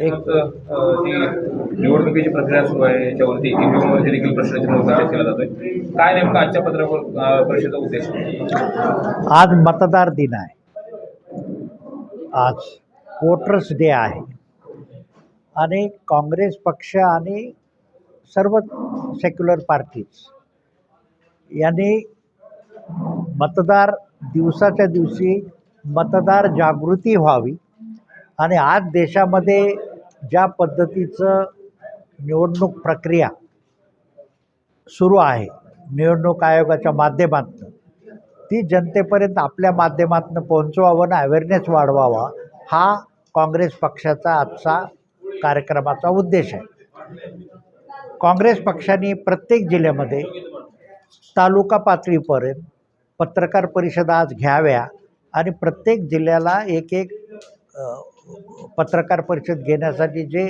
एक जी निवडणुकीची प्रक्रिया सुरू आहे याच्यावरती ईव्हीएमवरती देखील प्रश्नाचिन्ह उपस्थित केला जातोय. काय नेमकं आजच्या पत्रकार परिषदेचा उद्देश? आज मतदार दिन आहे. आज वोटर्स डे आहे. आणि काँग्रेस पक्ष आणि सर्व सेक्युलर पार्टीज यांनी मतदार दिवसाच्या दिवशी मतदार जागृती व्हावी. आणि आज देशामध्ये ज्या पद्धतीचं निवडणूक प्रक्रिया सुरू आहे निवडणूक आयोगाच्या माध्यमातून ती जनतेपर्यंत आपल्या माध्यमातून पोहोचवावं आणि अवेअरनेस वाढवावा हा काँग्रेस पक्षाचा आजचा कार्यक्रमाचा उद्देश आहे. काँग्रेस पक्षाने प्रत्येक जिल्ह्यामध्ये तालुका पातळीपर्यंत पत्रकार परिषदा आज घ्याव्या आणि प्रत्येक जिल्ह्याला एक एक पत्रकार परिषद घेण्यासाठी जे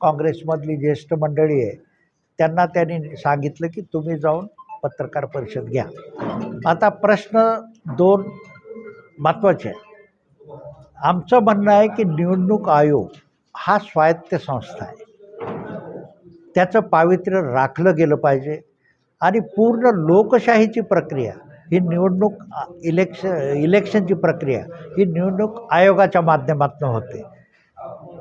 काँग्रेसमधली ज्येष्ठ मंडळी आहे त्यांना त्यांनी सांगितलं की तुम्ही जाऊन पत्रकार परिषद घ्या. आता प्रश्न दोन महत्त्वाचे आहे आमचं म्हणणं आहे की निवडणूक आयोग हा स्वायत्त संस्था आहे. त्याचं पावित्र्य राखलं गेलं पाहिजे आणि पूर्ण लोकशाहीची प्रक्रिया ही निवडणूक इलेक्श इलेक्शनची प्रक्रिया ही निवडणूक आयोगाच्या माध्यमातून होते.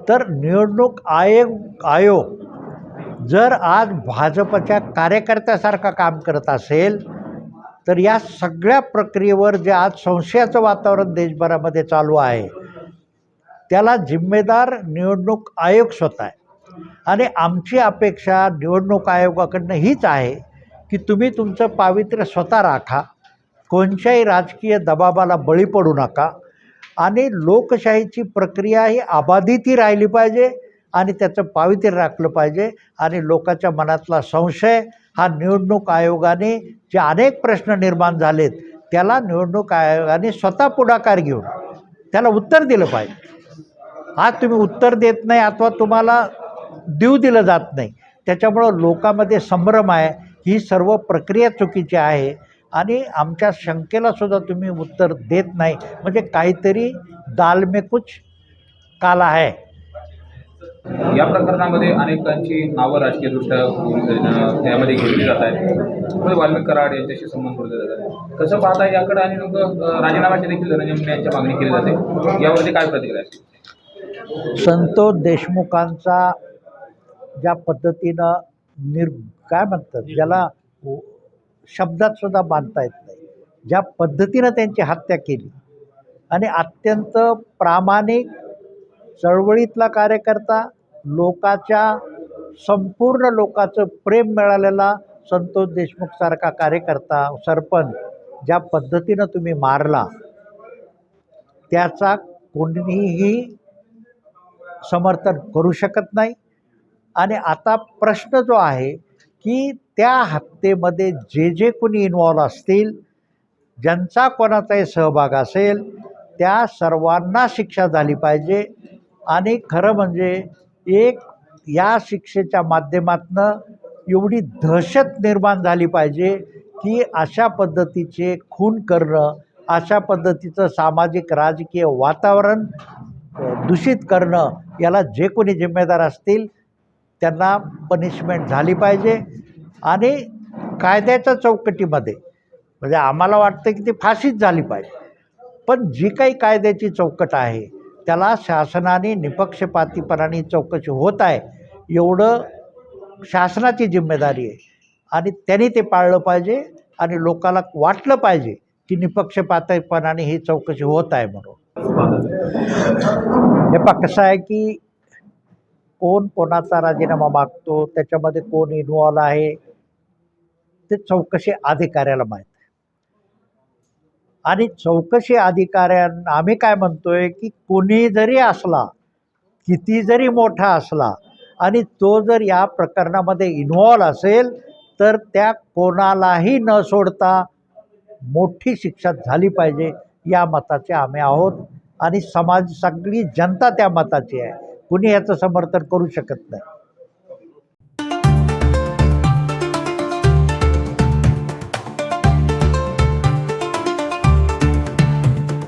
तर निवडणूक आयोग आयोग जर आज भाजपच्या कार्यकर्त्यासारखा काम करत असेल तर या सगळ्या प्रक्रियेवर जे आज संशयाचं वातावरण देशभरामध्ये चालू आहे त्याला जिम्मेदार निवडणूक आयोग स्वतः आहे. आणि आमची अपेक्षा निवडणूक आयोगाकडनं हीच आहे की तुम्ही तुमचं पावित्र्य स्वतः राखा कोणत्याही राजकीय दबाबाला बळी पडू नका. आणि लोकशाहीची प्रक्रिया ही अबाधितही राहिली पाहिजे आणि त्याचं पावित्र्य राखलं पाहिजे आणि लोकांच्या मनातला संशय हा निवडणूक आयोगाने जे अनेक प्रश्न निर्माण झालेत त्याला निवडणूक आयोगाने स्वतः पुढाकार घेऊन त्याला उत्तर दिलं पाहिजे. आज तुम्ही उत्तर देत नाही अथवा तुम्हाला देऊ दिलं जात नाही. त्याच्यामुळं लोकांमध्ये संभ्रम आहे. ही सर्व प्रक्रिया चुकीची आहे. आणि आमच्या शंकेला सुद्धा तुम्ही उत्तर देत नाही. म्हणजे काहीतरी दाल में कुछ काला आहे. या प्रकरणामध्ये अनेकांची नावं राजकीयदृष्ट्या अ, यामध्ये घेतली जात आहेत. वाल्मिक कराड यांच्याशी संबंध जोडले जात आहे कसं पाहता याकडे आणि अ, राजीनाम्याची देखील धनंजय यांच्या मागणी केली जाते. यावरती काय प्रतिक्रिया संतोष देशमुखांचा ज्या पद्धतीनं निर काय म्हणतात? ज्याला शब्दात सुद्धा बांधता येत नाही. ज्या पद्धतीनं त्यांची हत्या केली आणि अत्यंत प्रामाणिक चळवळीतला कार्यकर्ता लोकाच्या संपूर्ण लोकाचं प्रेम मिळालेला संतोष देशमुखसारखा कार्यकर्ता सरपंच ज्या पद्धतीनं तुम्ही मारला त्याचा कोणीही समर्थन करू शकत नाही. आणि आता प्रश्न जो आहे की त्या हत्येमध्ये जे जे कोणी इन्वॉल्व असतील ज्यांचा कोणाचाही सहभाग असेल त्या सर्वांना शिक्षा झाली पाहिजे. आणि खरं म्हणजे एक या शिक्षेच्या माध्यमातनं एवढी दहशत निर्माण झाली पाहिजे की अशा पद्धतीचे खून करणं अशा पद्धतीचं सामाजिक राजकीय वातावरण दूषित करणं याला जे कोणी जिम्मेदार असतील त्यांना पनिशमेंट झाली पाहिजे. आणि कायद्याच्या चौकटीमध्ये. म्हणजे आम्हाला वाटतं की ती फाशीच झाली पाहिजे. पण जी काही कायद्याची चौकट आहे त्याला शासनाने निपक्षपातीपणाने चौकशी होत आहे एवढं शासनाची जिम्मेदारी आहे. आणि त्यांनी ते पाळलं पाहिजे आणि लोकाला वाटलं पाहिजे की निपक्षपातीपणाने ही चौकशी होत आहे म्हणून. हे पहा कसं आहे की कोण कोणाचा राजीनामा मागतो त्याच्यामध्ये कोण इन्व्हॉल्व आहे ते चौकशी अधिकाऱ्याला माहीत आहे. आणि चौकशी अधिकाऱ्यांना आम्ही काय म्हणतोय की कोणी जरी असला किती जरी मोठा असला आणि तो जर या प्रकरणामध्ये इन्व्हॉल्व असेल तर त्या कोणालाही न सोडता मोठी शिक्षा झाली पाहिजे या मताचे आम्ही आहोत. आणि समाज सगळी जनता त्या मताची आहे. कुणी याचं समर्थन करू शकत नाही.